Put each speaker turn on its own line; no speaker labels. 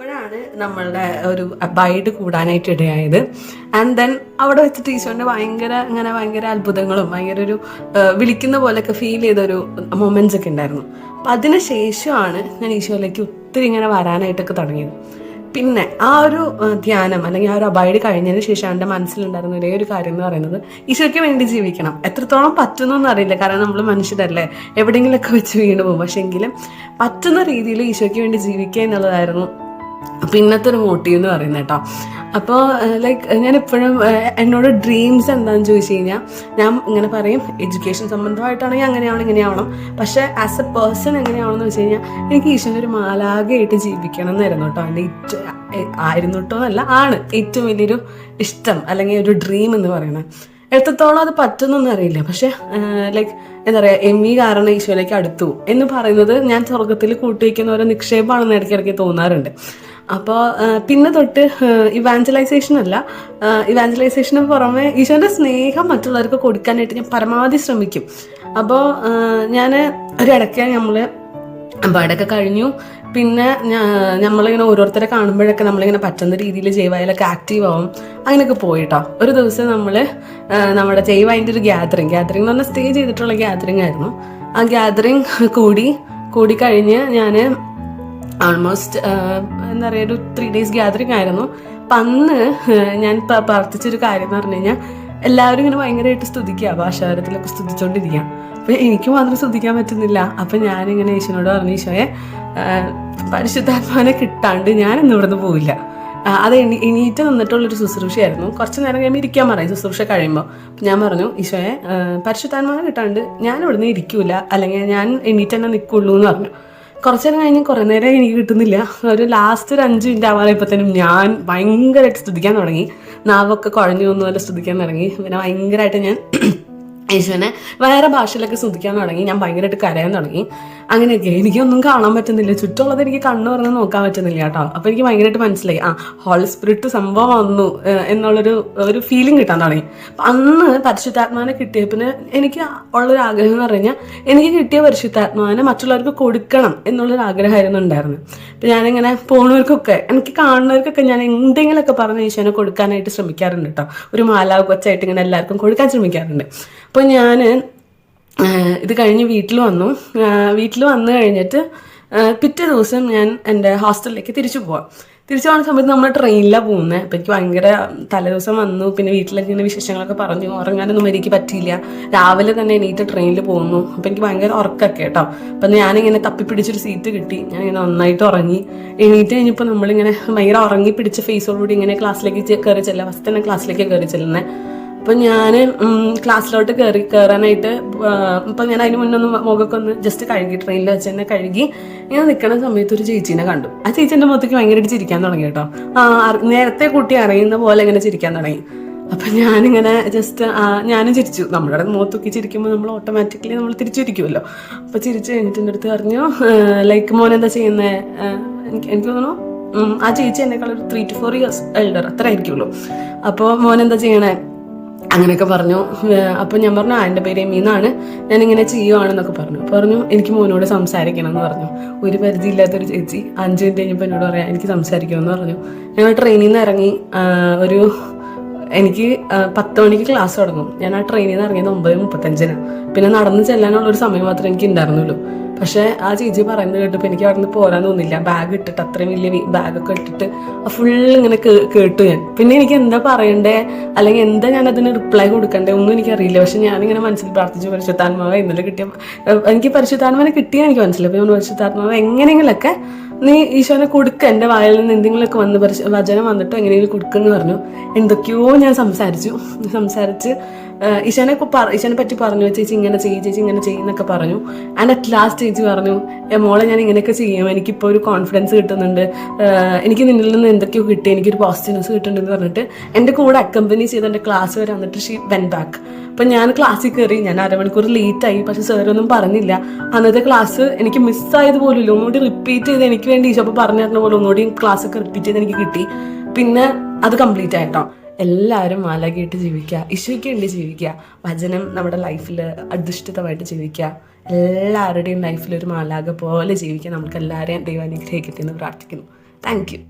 അപ്പോഴാണ് നമ്മളുടെ ഒരു അബൈഡ് കൂടാനായിട്ട് ഇടയായത്. ആൻഡ് ദെൻ അവിടെ വെച്ചിട്ട് ഈശോന്റെ ഭയങ്കര അങ്ങനെ ഭയങ്കര അത്ഭുതങ്ങളും ഭയങ്കര ഒരു വിളിക്കുന്ന പോലെയൊക്കെ ഫീൽ ചെയ്തൊരു മൊമെന്റ്സ് ഒക്കെ ഉണ്ടായിരുന്നു. അപ്പം അതിന് ശേഷമാണ് ഞാൻ ഈശോയിലേക്ക് ഒത്തിരി ഇങ്ങനെ വരാനായിട്ടൊക്കെ തുടങ്ങിയത്. പിന്നെ ആ ഒരു ധ്യാനം അല്ലെങ്കിൽ ആ ഒരു അബൈഡ് കഴിഞ്ഞതിന് ശേഷം എന്റെ മനസ്സിലുണ്ടായിരുന്ന ഒരേ ഒരു കാര്യം എന്ന് പറയുന്നത് ഈശോയ്ക്ക് വേണ്ടി ജീവിക്കണം. എത്രത്തോളം പറ്റുന്നൊന്നും അറിയില്ല. കാരണം നമ്മൾ മനുഷ്യരല്ലേ. എവിടെയെങ്കിലുമൊക്കെ വെച്ച് വീണ് പോകും. പക്ഷേ എങ്കിലും പറ്റുന്ന രീതിയിൽ ഈശോയ്ക്ക് വേണ്ടി ജീവിക്കുക എന്നുള്ളതായിരുന്നു പിന്നത്തെ ഒരു മോട്ടീവ് എന്ന് പറയുന്നത് കേട്ടോ അപ്പോൾ ലൈക്ക് ഞാൻ എപ്പോഴും എന്നോട് ഡ്രീംസ് എന്താണെന്ന് ചോദിച്ചു കഴിഞ്ഞാൽ ഞാൻ ഇങ്ങനെ പറയും എഡ്യൂക്കേഷൻ സംബന്ധമായിട്ടാണെങ്കിൽ അങ്ങനെയാവണം ഇങ്ങനെയാവണം. പക്ഷേ ആസ് എ പേഴ്സൺ എങ്ങനെയാവണമെന്ന് വെച്ച് കഴിഞ്ഞാൽ എനിക്ക് ഈശ്വരൻ ഒരു മാലാകയായിട്ട് ജീവിക്കണം എന്നായിരുന്നു കേട്ടോ എന്റെ ആയിരുന്നു കേട്ടോ എന്നല്ല ആണ് ഏറ്റവും വലിയൊരു ഇഷ്ടം അല്ലെങ്കിൽ ഒരു ഡ്രീം എന്ന് പറയുന്നത്. എത്രത്തോളം അത് പറ്റുന്നൊന്നും അറിയില്ല. പക്ഷെ ലൈക്ക് എന്താ പറയുക എം ഇ കാരണം ഈശോയിലേക്ക് അടുത്തു. എന്ന് പറയുന്നത് ഞാൻ സ്വർഗത്തിൽ കൂട്ടിവയ്ക്കുന്ന ഓരോ നിക്ഷേപമാണെന്ന് ഇടയ്ക്കിടയ്ക്ക് തോന്നാറുണ്ട്. അപ്പോൾ പിന്നെ തൊട്ട് ഇവാഞ്ചലൈസേഷൻ അല്ല ഇവാഞ്ചലൈസേഷന് പുറമെ ഈശോന്റെ സ്നേഹം മറ്റുള്ളവർക്ക് കൊടുക്കാനായിട്ട് ഞാൻ പരമാവധി ശ്രമിക്കും. അപ്പോൾ ഞാൻ ഒരിടയ്ക്ക് നമ്മൾ അമ്പാടൊക്കെ കഴിഞ്ഞു. പിന്നെ നമ്മളിങ്ങനെ ഓരോരുത്തരെ കാണുമ്പോഴൊക്കെ നമ്മളിങ്ങനെ പറ്റുന്ന രീതിയിൽ ജൈവായാലൊക്കെ ആക്റ്റീവ് ആവും. അങ്ങനെയൊക്കെ പോയിട്ടോ. ഒരു ദിവസം നമ്മൾ നമ്മുടെ ജൈവായിന്റെ ഒരു ഗ്യാതറിങ് ഗ്യാതറിംഗ് എന്ന് പറഞ്ഞാൽ സ്റ്റേ ചെയ്തിട്ടുള്ള ഗ്യാതറിംഗ് ആയിരുന്നു. ആ ഗ്യാതറിങ് കൂടി കൂടി കഴിഞ്ഞ് ഞാൻ ആൾമോസ്റ്റ് എന്താ പറയുക ഒരു ത്രീ ഡേയ്സ് ഗ്യാതറിങ് ആയിരുന്നു. അപ്പം അന്ന് ഞാൻ പ്രാർത്ഥിച്ചൊരു കാര്യം എന്ന് പറഞ്ഞു കഴിഞ്ഞാൽ എല്ലാവരും ഇങ്ങനെ ഭയങ്കരമായിട്ട് സ്തുതിക്കുക ഭാഷാരത്തിലൊക്കെ സ്തുതിച്ചുകൊണ്ടിരിക്കുക അപ്പം എനിക്ക് മാത്രം സ്തുതിക്കാൻ പറ്റുന്നില്ല. അപ്പം ഞാനിങ്ങനെ ഈശോനോട് പറഞ്ഞു ഈശോയെ പരിശുദ്ധാത്മാനെ കിട്ടാണ്ട് ഞാൻ ഇന്ന് ഇവിടുന്ന് പോവില്ല. അത് എണി എണീറ്റ് നിന്നിട്ടുള്ളൊരു ശുശ്രൂഷയായിരുന്നു കുറച്ച് നേരം കഴിയുമ്പോൾ ഇരിക്കാൻ പറയും ശുശ്രൂഷ കഴിയുമ്പോൾ ഞാൻ പറഞ്ഞു ഈശോയെ പരിശുദ്ധാത്മാനെ കിട്ടാണ്ട് ഞാൻ ഇവിടുന്ന് ഇരിക്കൂല. അല്ലെങ്കിൽ ഞാൻ എണീറ്റ് തന്നെ നിൽക്കുള്ളൂ എന്ന് പറഞ്ഞു. കുറച്ച് നേരം കഴിഞ്ഞ് കുറേ നേരം എനിക്ക് കിട്ടുന്നില്ല. ഒരു ലാസ്റ്റ് ഒരു അഞ്ച് മിനിറ്റ് ആവാറായപ്പോഴത്തേനും ഞാൻ ഭയങ്കരമായിട്ട് സ്തുതിക്കാൻ തുടങ്ങി. നാവൊക്കെ കുഴഞ്ഞു വന്നു പോലെ സ്തുതിക്കാൻ തുടങ്ങി. പിന്നെ ഭയങ്കരമായിട്ട് ഞാൻ യേശുവിനെ വേറെ ഭാഷയിലൊക്കെ സ്തുതിക്കാൻ തുടങ്ങി. ഞാൻ ഭയങ്കരമായിട്ട് കരയാൻ തുടങ്ങി. അങ്ങനെയൊക്കെ എനിക്കൊന്നും കാണാൻ പറ്റുന്നില്ല. ചുറ്റുമുള്ളത് എനിക്ക് കണ്ണു പറഞ്ഞ് നോക്കാൻ പറ്റുന്നില്ല കേട്ടോ. അപ്പോൾ എനിക്ക് ഭയങ്കരമായിട്ട് മനസ്സിലായി. ആ ഹോൾ സ്പിരിറ്റ് സംഭവം വന്നു എന്നുള്ളൊരു ഒരു ഫീലിംഗ് കിട്ടാൻ തുടങ്ങി. അപ്പം അന്ന് പരിശുദ്ധാത്മാവിനെ കിട്ടിയപ്പിന് എനിക്ക് ഉള്ളൊരു ആഗ്രഹം എന്ന് പറഞ്ഞാൽ എനിക്ക് കിട്ടിയ പരിശുദ്ധാത്മാവിനെ മറ്റുള്ളവർക്ക് കൊടുക്കണം എന്നുള്ളൊരു ആഗ്രഹമായിരുന്നു ഉണ്ടായിരുന്നത്. അപ്പം ഞാനിങ്ങനെ പോകുന്നവർക്കൊക്കെ എനിക്ക് കാണുന്നവർക്കൊക്കെ ഞാൻ എന്തെങ്കിലുമൊക്കെ പറഞ്ഞ് ഈശോനെ കൊടുക്കാനായിട്ട് ശ്രമിക്കാറുണ്ട് കേട്ടോ. ഒരു മാലാവ് കൊച്ചായിട്ട് ഇങ്ങനെ എല്ലാവർക്കും കൊടുക്കാൻ ശ്രമിക്കാറുണ്ട്. അപ്പോൾ ഞാൻ ഇത് കഴിഞ്ഞ് വീട്ടിൽ വന്നു. വീട്ടിൽ വന്നു കഴിഞ്ഞിട്ട് പിറ്റേ ദിവസം ഞാൻ എന്റെ ഹോസ്റ്റലിലേക്ക് തിരിച്ചു പോവാം. തിരിച്ചു പോകുന്ന സമയത്ത് നമ്മൾ ട്രെയിനിലാണ് പോകുന്നത് അപ്പോൾ എനിക്ക് ഭയങ്കര തലേദിവസം വന്നു. പിന്നെ വീട്ടിലൊക്കെ ഇങ്ങനെ വിശേഷങ്ങളൊക്കെ പറഞ്ഞു. ഉറങ്ങാനൊന്നും എനിക്ക് പറ്റിയില്ല. രാവിലെ തന്നെ എണീറ്റ് ട്രെയിനിൽ പോകുന്നു. അപ്പം എനിക്ക് ഭയങ്കര ഉറക്കമൊക്കെ കേട്ടോ. അപ്പം ഞാനിങ്ങനെ തപ്പിപ്പിടിച്ചൊരു സീറ്റ് കിട്ടി. ഞാൻ ഇങ്ങനെ നന്നായിട്ട് ഉറങ്ങി. എണീറ്റ് കഴിഞ്ഞപ്പോൾ നമ്മളിങ്ങനെ ഭയങ്കര ഉറങ്ങി പിടിച്ച ഫേസോടുകൂടി ഇങ്ങനെ ക്ലാസ്സിലേക്ക് കയറി ചെല്ലുക ഫസ്റ്റ് തന്നെ ക്ലാസ്സിലേക്ക് കയറി ചെല്ലുന്നത് അപ്പം ഞാൻ ക്ലാസ്സിലോട്ട് കയറി കയറാനായിട്ട് അപ്പം ഞാൻ അതിന് മുന്നേ ഒന്ന് മുഖമൊക്കെ ഒന്ന് ജസ്റ്റ് കഴുകി ട്രെയിനിൽ വെച്ച് തന്നെ കഴുകി ഇങ്ങനെ നിൽക്കുന്ന സമയത്ത് ഒരു ചേച്ചീനെ കണ്ടു. ആ ചേച്ചി എന്റെ മുഖത്തേക്ക് ഭയങ്കരമായിട്ട് ചിരിക്കാൻ തുടങ്ങി കേട്ടോ. നേരത്തെ കുട്ടി അറിയുന്ന പോലെ ഇങ്ങനെ ചിരിക്കാൻ തുടങ്ങി. അപ്പം ഞാനിങ്ങനെ ജസ്റ്റ് ഞാനും ചിരിച്ചു. നമ്മുടെ മുഖത്തൊക്കെ ചിരിക്കുമ്പോൾ നമ്മൾ ഓട്ടോമാറ്റിക്കലി നമ്മൾ തിരിച്ചിരിക്കുമല്ലോ. അപ്പോൾ ചിരിച്ചു കഴിഞ്ഞിട്ട് എന്റെ അടുത്ത് പറഞ്ഞു ലൈക്ക് മോൻ എന്താ ചെയ്യുന്നത് എനിക്ക് എനിക്ക് തോന്നുന്നു ആ ചേച്ചി എന്നെക്കാൾ ഒരു three two four years elder അത്ര ആയിരിക്കുള്ളൂ അപ്പോൾ മോൻ എന്താ ചെയ്യണേ? അങ്ങനെയൊക്കെ പറഞ്ഞു. അപ്പം ഞാൻ പറഞ്ഞു ആ എന്റെ പേര് എമീന്നാണ്. ഞാനിങ്ങനെ ചെയ്യുവാണെന്നൊക്കെ പറഞ്ഞു. പറഞ്ഞു എനിക്ക് മോനോട് സംസാരിക്കണം എന്ന് പറഞ്ഞു. ഒരു പരിധിയില്ലാത്തൊരു ചേച്ചി അഞ്ച് മിനിറ്റ് കഴിഞ്ഞപ്പോൾ എന്നോട് പറയാം എനിക്ക് സംസാരിക്കണമെന്ന് പറഞ്ഞു. ഞങ്ങൾ ട്രെയിനിൽ നിന്ന് ഇറങ്ങി ഒരു എനിക്ക് പത്ത് മണിക്ക് ക്ലാസ് തുടങ്ങും. ഞാൻ ആ ട്രെയിനിൽ നിന്ന് ഇറങ്ങിയത് ഒമ്പത് മുപ്പത്തഞ്ചിനാണ് പിന്നെ നടന്ന് ചെല്ലാനുള്ള ഒരു സമയം മാത്രമേ എനിക്ക് ഉണ്ടായിരുന്നുള്ളൂ. പക്ഷേ ആ ചേച്ചി പറയുന്നത് കേട്ടപ്പോൾ എനിക്ക് അവിടെ നിന്ന് പോരാൻ തോന്നില്ല. ബാഗ് ഇട്ടിട്ട് അത്രയും വലിയ ബാഗൊക്കെ ഇട്ടിട്ട് ഫുൾ ഇങ്ങനെ കേട്ടു ഞാൻ. പിന്നെ എനിക്ക് എന്താ പറയണ്ടേ? അല്ലെങ്കിൽ എന്താ ഞാൻ അതിന് റിപ്ലൈ കൊടുക്കണ്ടേ? ഒന്നും എനിക്കറിയില്ല. പക്ഷെ ഞാനിങ്ങനെ മനസ്സിൽ പ്രാർത്ഥിച്ചു പരിശുദ്ധാത്മാവ് ഇന്നലെ കിട്ടിയ എനിക്ക് പരിശുദ്ധാത്മാവിനെ കിട്ടിയാൽ എനിക്ക് മനസ്സിലായി. അപ്പോൾ പരിശുദ്ധാത്മാവ് എങ്ങനെയെങ്കിലൊക്കെ നീ ഈശോനെ കൊടുക്ക. എന്റെ വായിൽ നിന്ന് എന്തെങ്കിലുമൊക്കെ വന്ന് വചനം വന്നിട്ടോ എങ്ങനെയെങ്കിലും കൊടുക്കുമെന്ന് പറഞ്ഞു. എന്തൊക്കെയോ ഞാൻ സംസാരിച്ചു. സംസാരിച്ച് ഈശോനെ ഈശാനെ പറ പറ്റി പറഞ്ഞു ചേച്ചി ഇങ്ങനെ ചെയ്യും ചേച്ചി ഇങ്ങനെ ചെയ്യുന്നൊക്കെ പറഞ്ഞു. ആൻഡ് അറ്റ് ലാസ്റ്റ് ചേച്ചി പറഞ്ഞു മോളെ ഞാൻ ഇങ്ങനെയൊക്കെ ചെയ്യും. എനിക്കിപ്പോൾ ഒരു കോൺഫിഡൻസ് കിട്ടുന്നുണ്ട്. എനിക്ക് നിന്നിൽ നിന്ന് എന്തൊക്കെയോ കിട്ടി. എനിക്കൊരു പോസിറ്റീവ്നെസ് കിട്ടുന്നുണ്ടെന്ന് പറഞ്ഞിട്ട് എന്റെ കൂടെ അക്കമ്പനി ചെയ്ത് എന്റെ ക്ലാസ് വരെ വന്നിട്ട് ഷീ വെൻ ബാക്ക് അപ്പം ഞാൻ ക്ലാസ്സിൽ കയറി ഞാൻ അരമണിക്കൂർ ലേറ്റ് ആയി. പക്ഷെ സാറൊന്നും പറഞ്ഞില്ല. അന്നത്തെ ക്ലാസ് എനിക്ക് മിസ്സായത് പോലും ഇല്ല. ഒന്നുകൂടി റിപ്പീറ്റ് ചെയ്ത് എനിക്ക് വേണ്ടി ഈശോ അപ്പോൾ പറഞ്ഞു തരുന്ന പോലെ ഒന്നുകൂടി ക്ലാസ്സൊക്കെ റിപ്പീറ്റ് ചെയ്ത് എനിക്ക് കിട്ടി. പിന്നെ അത് കംപ്ലീറ്റ് ആയിട്ടോ. എല്ലാവരും മാലാക്കിയിട്ട് ജീവിക്കുക ഈശോയ്ക്ക് വേണ്ടി ജീവിക്കുക വചനം നമ്മുടെ ലൈഫിൽ അധിഷ്ഠിതമായിട്ട് ജീവിക്കുക. എല്ലാവരുടെയും ലൈഫിൽ ഒരു മാലാക പോലെ ജീവിക്കാൻ നമുക്ക് എല്ലാവരെയും ദൈവം അനുഗ്രഹിക്കട്ടെ എന്ന് പ്രാർത്ഥിക്കുന്നു. Thank you